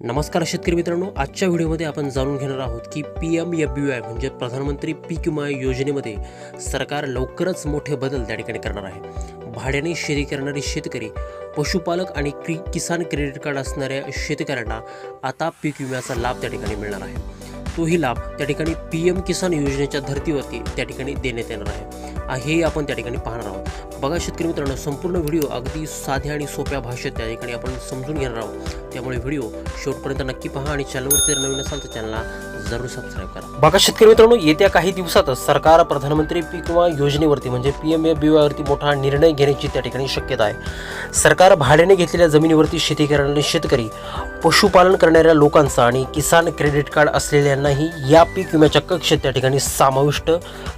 नमस्कार शेतकरी मित्रांनो आजच्या व्हिडिओमध्ये आपण जाणून घेणार आहोत की P M F B I म्हणजे प्रधानमंत्री पीक विमा योजनेमध्ये सरकार लवकरच मोठे बदल त्या ठिकाणी करणार आहे. भाड्याने शेती करणारे शेतकरी पशुपालक आणि क्रि किसान क्रेडिट कार्ड असणाऱ्या शेतकऱ्यांना आता पीक विम्याचा लाभ त्या ठिकाणी मिळणार आहे. तोही लाभ त्या ठिकाणी पी एम किसान योजनेच्या धर्तीवरती त्या ठिकाणी देण्यात येणार आहे. हे आपण त्या ठिकाणी पाहणार आहोत. बघा शेतकरी मित्रांनो संपूर्ण व्हिडिओ अगदी साध्या आणि सोप्या भाषेत त्या ठिकाणी आपण समजून घेणार आहोत. त्यामुळे व्हिडिओ शेवटपर्यंत नक्की पहा आणि चॅनलवरती जर नवीन असाल तर चॅनलला जरूर सबस्क्राईब करा. बघा शेतकरी मित्रांनो येत्या काही दिवसातच सरकार प्रधानमंत्री पीक विमा योजनेवरती म्हणजे पी एम एफ बी वायवरती मोठा निर्णय घेण्याची त्या ठिकाणी शक्यता आहे. सरकार भाड्याने घेतलेल्या जमिनीवरती शेती करणारे शेतकरी पशुपालन करणाऱ्या लोकांचा आणि किसान क्रेडिट कार्ड असलेल्यांना असलेल्यांनाही या पीक विम्याच्या कक्षेत त्या ठिकाणी समाविष्ट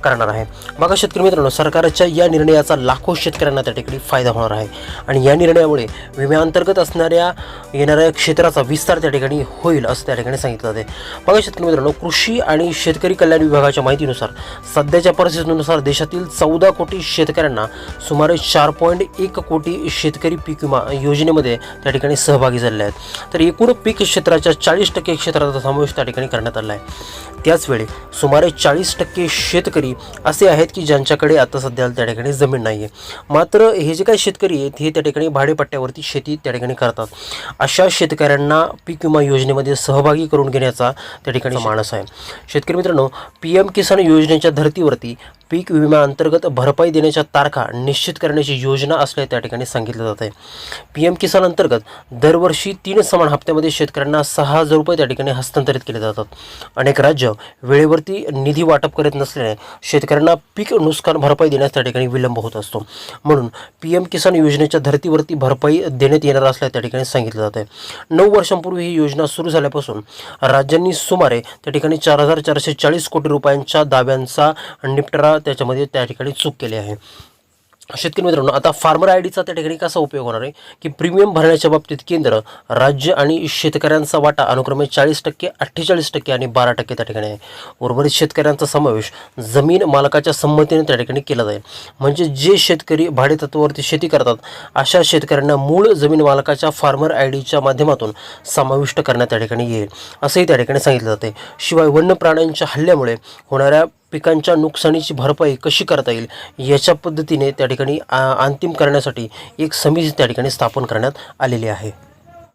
करणार आहे. बघा शेतकरी मित्रांनो सरकारच्या या निर्णयाचा लाखो शेतकऱ्यांना त्या ठिकाणी फायदा होणार आहे. आणि या निर्णयामुळे विम्याअंतर्गत असणाऱ्या येणाऱ्या क्षेत्राचा विस्तार त्या ठिकाणी होईल असं त्या ठिकाणी सांगितलं जाते बघा शेतकरी मित्रांनो कृषी आणि शेतकरी कल्याण विभागाच्या माहितीनुसार सध्याच्या परिस्थितीनुसार देशातील चौदा कोटी शेतकऱ्यांना सुमारे चार पॉईंट एक कोटी शेतकरी पीक विमा योजनेमध्ये त्या ठिकाणी सहभागी झालेले आहेत. तर एकूण पीक क्षेत्राच्या चाळीस टक्के क्षेत्राचा समावेश त्या ठिकाणी करण्यात आला आहे. त्याचवेळी सुमारे चाळीस टक्के शेतकरी असे आहेत की ज्यांच्याकडे आता सध्या त्या ठिकाणी जमीन नाही आहे मात्र हे जे काही शेतकरी आहेत हे त्या ठिकाणी भाडेपट्ट्यावरती शेती त्या ठिकाणी करतात. अशा शेतकऱ्यांना पीक विमा योजनेमध्ये सहभागी करून घेण्याचा त्या ठिकाणी मानस आहे. शेतकरी मित्रांनो पी एम किसान योजनेच्या धर्तीवरती पीक विम्याअंतर्गत भरपाई देण्याच्या तारखा निश्चित करण्याची योजना असल्या त्या ठिकाणी सांगितलं जात आहे. पी एम किसान अंतर्गत दरवर्षी तीन समान हप्त्यामध्ये शेतकऱ्यांना सहा हजार रुपये त्या ठिकाणी हस्तांतरित केले जातात. अनेक राज्य वेळेवरती निधी वाटप करत नसल्याने शेतकऱ्यांना पीक नुकसान भरपाई देण्यास त्या ठिकाणी विलंब होत असतो. म्हणून पी एम किसान योजनेच्या धर्तीवरती भरपाई देण्यात येणार असल्या त्या ठिकाणी सांगितलं जात आहे. नऊ वर्षांपूर्वी ही योजना सुरू झाल्यापासून राज्यांनी सुमारे त्या ठिकाणी चार हजार चारशे चाळीस कोटी रुपयांच्या दाव्यांचा निपटारा त्याच्यामध्ये त्या ठिकाणी चूक केली आहे. शेतकरी मित्रांनो आता फार्मर आय डीचा त्या ठिकाणी कसा उपयोग होणार आहे? की प्रीमियम भरण्याच्या बाबतीत केंद्र राज्य आणि शेतकऱ्यांचा वाटा अनुक्रमे चाळीस टक्के अठ्ठेचाळीस टक्के आणि बारा टक्के त्या ठिकाणी आहे. उर्वरित शेतकऱ्यांचा समावेश जमीन मालकाच्या संमतीने त्या ठिकाणी केला जाईल. म्हणजे जे शेतकरी भाडेतत्वावरती शेती करतात अशा शेतकऱ्यांना मूळ जमीन मालकाच्या फार्मर आय डीच्या माध्यमातून समाविष्ट करण्यात त्या ठिकाणी येईल असंही त्या ठिकाणी सांगितलं जाते. शिवाय वन्य प्राण्यांच्या हल्ल्यामुळे होणाऱ्या पिकांच्या नुकसानीची भरपाई कशी करता येईल याच्या पद्धतीने त्या ठिकाणी आ, अंतिम करण्यासाठी एक समिती त्या ठिकाणी स्थापन करण्यात आलेली आहे.